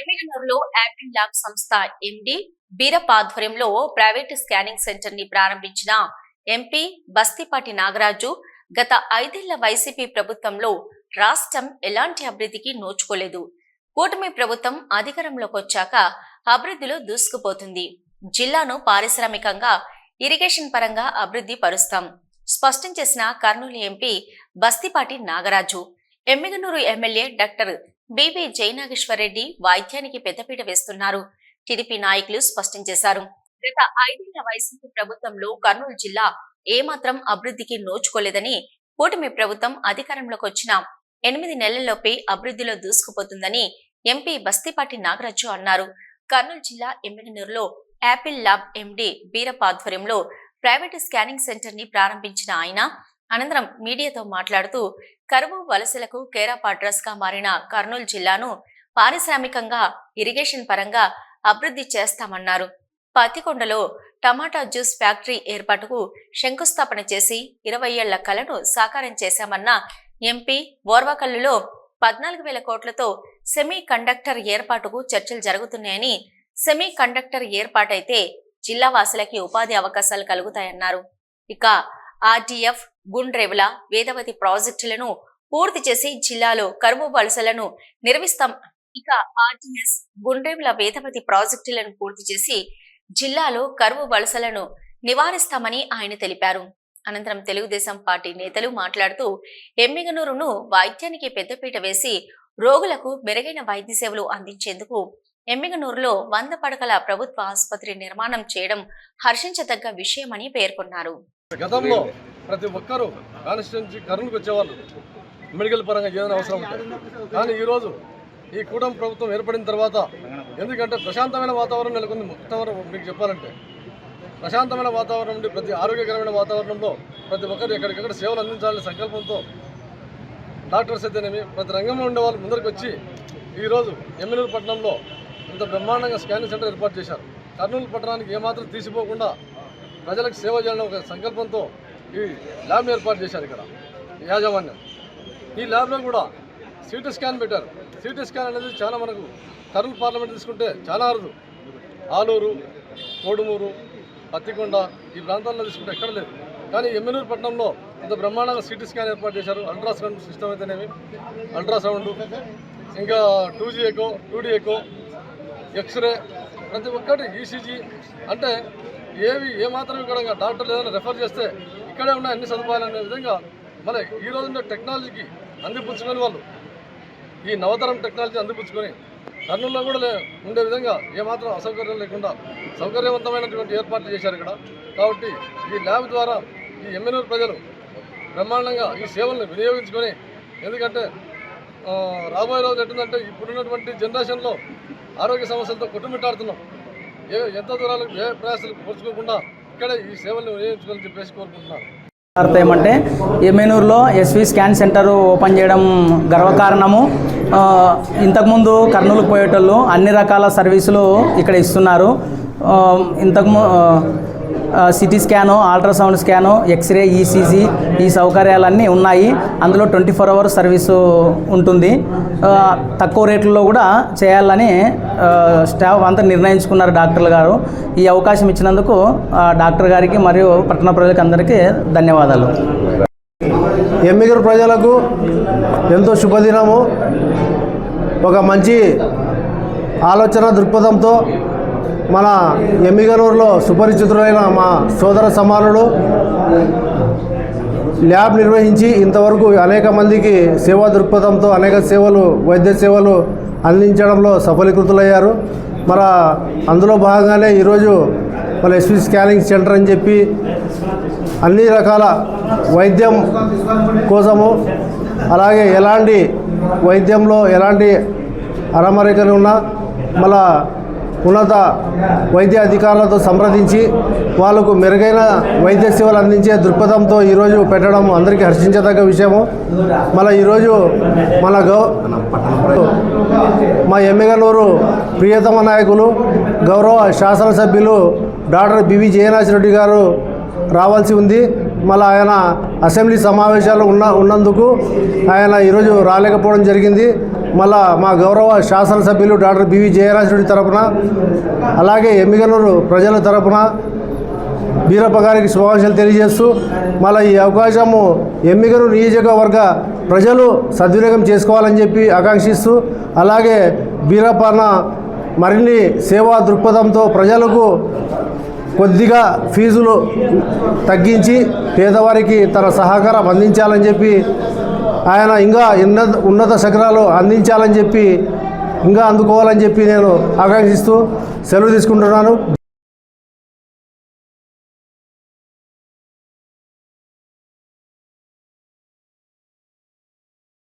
ఎమ్మిగనూరులో Apple lab సంస్థ ఎండి బీరప్ ఆధ్వర్యంలో private scanning సెంటర్ని ప్రారంభించిన ఎంపీ బస్తిపాటి నాగరాజు గత ఐదేళ్ళ వైసీపీ ప్రభుత్వంలో రాష్ట్రం ఎలాంటి అభివృద్ధికి నోచుకోలేదు. కూటమి ప్రభుత్వం అధికారంలోకి వచ్చాక అభివృద్ధిలో దూసుకుపోతుంది. జిల్లాను పారిశ్రామికంగా ఇరిగేషన్ పరంగా అభివృద్ధి పరుస్తాం. స్పష్టం చేసిన Kurnool MP Bastipati Nagaraju Emmiganur MLA doctor B V Jayanageswara Reddy వాయిద్యానికి పెద్దపీట వేస్తున్నారు. టీడీపీ నాయకులు స్పష్టం చేశారు. గత ఐదేళ్ళ వైసీపీ ప్రభుత్వంలో కర్నూలు జిల్లా ఏమాత్రం అభివృద్ధికి నోచుకోలేదని కూటమి ప్రభుత్వం అధికారంలోకి వచ్చిన ఎనిమిది నెలల్లోపే అభివృద్ధిలో దూసుకుపోతుందని ఎంపీ బస్తిపాటి నాగరాజు అన్నారు. కర్నూలు జిల్లా ఎమ్మిగనూరులో యాపిల్ ల్యాబ్ ఎండి బీరప్ ఆధ్వర్యంలో ప్రైవేటు స్కానింగ్ సెంటర్ని ప్రారంభించిన ఆయన అనంతరం మీడియాతో మాట్లాడుతూ కరువు వలసలకు కేరాప్ అడ్రస్గా మారిన కర్నూలు జిల్లాను పారిశ్రామికంగా ఇరిగేషన్ పరంగా అభివృద్ధి చేస్తామన్నారు. పత్తికొండలో టమాటా జ్యూస్ ఫ్యాక్టరీ ఏర్పాటుకు శంకుస్థాపన చేసి ఇరవై ఏళ్ళ కలను సాకారం చేశామన్న ఎంపీ ఓర్వకల్లులో పద్నాలుగు వేల కోట్లతో సెమీ కండక్టర్ ఏర్పాటుకు చర్చలు జరుగుతున్నాయని సెమీ కండక్టర్ ఏర్పాటైతే జిల్లా వాసులకి ఉపాధి అవకాశాలు కలుగుతాయన్నారు. ఇక ఆర్టీఎఫ్ గుండ్రేవుల వేదవతి ప్రాజెక్టులను పూర్తి చేసి జిల్లాలో కరువు వలసలను నిర్మిస్తాం. ఇక ఆర్టీఎస్ గుండ్రేవుల వేదవతి ప్రాజెక్టులను పూర్తి చేసి జిల్లాలో కరువు వలసలను నివారిస్తామని ఆయన తెలిపారు. అనంతరం తెలుగుదేశం పార్టీ నేతలు మాట్లాడుతూ ఎమ్మిగనూరును వైద్యానికి పెద్దపీట వేసి రోగులకు మెరుగైన వైద్య సేవలు అందించేందుకు ఎమ్మిగనూరులో వంద పడకల ప్రభుత్వ ఆసుపత్రి నిర్మాణం చేయడం హర్షించదగ్గ విషయమని పేర్కొన్నారు. గతంలో ప్రతి ఒక్కరూ కాన్స్టిట్యున్సీ కర్నూలుకు వచ్చేవాళ్ళు. మెడికల్ పరంగా ఏదైనా అవసరం ఉంటుంది కానీ ఈరోజు ఈ కూటమి ప్రభుత్వం ఏర్పడిన తర్వాత ఎందుకంటే ప్రశాంతమైన వాతావరణం నెలకొంది. మొత్తం మీకు చెప్పాలంటే ప్రశాంతమైన వాతావరణం నుండి ప్రతి ఆరోగ్యకరమైన వాతావరణంలో ప్రతి ఒక్కరు ఎక్కడికక్కడ సేవలు అందించాలనే సంకల్పంతో డాక్టర్స్ అయితేనేమి ప్రతి రంగంలో ఉండే వాళ్ళు ముందరికి వచ్చి ఈరోజు ఎమ్మెల్యూరు పట్టణంలో ఇంత బ్రహ్మాండంగా స్కానింగ్ సెంటర్ ఏర్పాటు చేశారు. కర్నూలు పట్టణానికి ఏమాత్రం తీసిపోకుండా ప్రజలకు సేవ చేయాలని ఒక సంకల్పంతో ఈ ల్యాబ్ ఏర్పాటు చేశారు ఇక్కడ యాజమాన్యం. ఈ ల్యాబ్లో కూడా సిటీ స్కాన్ పెట్టారు. సిటీ స్కాన్ అనేది చాలా మనకు కర్నూలు పార్లమెంట్ తీసుకుంటే చాలా అరుదు. ఆలూరు కోడుమూరు పత్తికొండ ఈ ప్రాంతాల్లో తీసుకుంటే ఎక్కడ లేదు. కానీ ఎమ్మెనూరు పట్టణంలో ఇంత బ్రహ్మాండంగా సిటీ స్కాన్ ఏర్పాటు చేశారు. అల్ట్రాసౌండ్ సిస్టమ్ అయితేనేమి? అల్ట్రాసౌండ్ ఇంకా two G echo two D echo x ray ప్రతి ఒక్కటి ఈసీజీ అంటే ఏవి ఏమాత్రం ఇక్కడ డాక్టర్లు ఏదైనా రెఫర్ చేస్తే ఇక్కడే ఉన్న అన్ని సదుపాయాలు అనే విధంగా మన ఈ రోజున టెక్నాలజీకి అందిపుచ్చుకొని వాళ్ళు ఈ నవతరం టెక్నాలజీ అందిపుచ్చుకొని కర్నూలులో కూడా లే- ఉండే విధంగా ఏమాత్రం అసౌకర్యం లేకుండా సౌకర్యవంతమైనటువంటి ఏర్పాట్లు చేశారు ఇక్కడ. కాబట్టి ఈ ల్యాబ్ ద్వారా ఈ ఎమ్మెనూరు ప్రజలు బ్రహ్మాండంగా ఈ సేవలను వినియోగించుకొని ఎందుకంటే రాబోయే రోజు ఎట్టుందంటే ఇప్పుడున్నటువంటి జనరేషన్లో ఆరోగ్య సమస్యలతో కొట్టుమిట్టాడుతున్నాం. ఏ ఎంత దూరాలకు ఏ ప్రయాసాలు పోల్చుకోకుండా ఇక్కడ ఈ సేవలు వినియోగించుకోవాలని చెప్పేసి కోరుకుంటున్నాను. వార్త ఏమంటే ఎమ్మెనూరులో S V scan centre open చేయడం గర్వకారణము ఇంతకుముందు కర్నూలు పోయేటోళ్ళు అన్ని రకాల సర్వీసులు ఇక్కడ ఇస్తున్నారు. ఇంతకు CT scan ultrasound scan x ray ECG ఈ సౌకర్యాలన్నీ ఉన్నాయి. అందులో ట్వంటీ ఫోర్ అవర్స్ సర్వీసు ఉంటుంది. తక్కువ రేట్లలో కూడా చేయాలని స్టాఫ్ అంతా నిర్ణయించుకున్నారు డాక్టర్లు గారు. ఈ అవకాశం ఇచ్చినందుకు ఆ, డాక్టర్ గారికి మరియు పట్టణ ప్రజలకు అందరికీ ధన్యవాదాలు. ఎమ్మిగరు ప్రజలకు ఎంతో శుభదినము. ఒక మంచి ఆలోచన దృక్పథంతో మన ఎమ్మిగనూరులో సుపరిచితులైన మా సోదర సమానుడు ల్యాబ్ నిర్వహించి ఇంతవరకు అనేక మందికి సేవా దృక్పథంతో అనేక సేవలు వైద్య సేవలు అందించడంలో సఫలీకృతులయ్యారు. మన అందులో భాగంగానే ఈరోజు మన ఎస్వి స్కానింగ్ సెంటర్ అని చెప్పి అన్ని రకాల వైద్యం కోసము అలాగే ఎలాంటి వైద్యంలో ఎలాంటి అరమరికలు ఉన్నా మళ్ళా ఉన్నత వైద్య అధికారులతో సంప్రదించి వాళ్ళకు మెరుగైన వైద్య సేవలు అందించే దృక్పథంతో ఈరోజు పెట్టడం అందరికీ హర్షించదగ్గ విషయము. మళ్ళీ ఈరోజు మన గౌ మా ఎమ్మెగలూరు ప్రియతమ నాయకులు గౌరవ శాసనసభ్యులు డాక్టర్ బివి జయనాథ్ గారు రావాల్సి ఉంది. మళ్ళీ ఆయన అసెంబ్లీ సమావేశాలు ఉన్న ఉన్నందుకు ఆయన ఈరోజు రాలేకపోవడం జరిగింది. మళ్ళా మా గౌరవ శాసనసభ్యులు డాక్టర్ బివి జయరాజరెడ్డి తరపున అలాగే ఎమ్మిగనూరు ప్రజల తరపున బీరప్ప గారికి శుభాకాంక్షలు తెలియజేస్తూ మళ్ళీ ఈ అవకాశము ఎమ్మిగను నియోజకవర్గ ప్రజలు సద్వినియోగం చేసుకోవాలని చెప్పి ఆకాంక్షిస్తూ అలాగే బీరప్పన్న మరిన్ని సేవా దృక్పథంతో ప్రజలకు కొద్దిగా ఫీజులు తగ్గించి పేదవారికి తన సహకారం అందించాలని చెప్పి ఆయన ఇంకా ఉన్నత ఉన్నత శిఖరాలు అందించాలని చెప్పి ఇంకా అందుకోవాలని చెప్పి నేను ఆకాంక్షిస్తూ సెలవు తీసుకుంటున్నాను.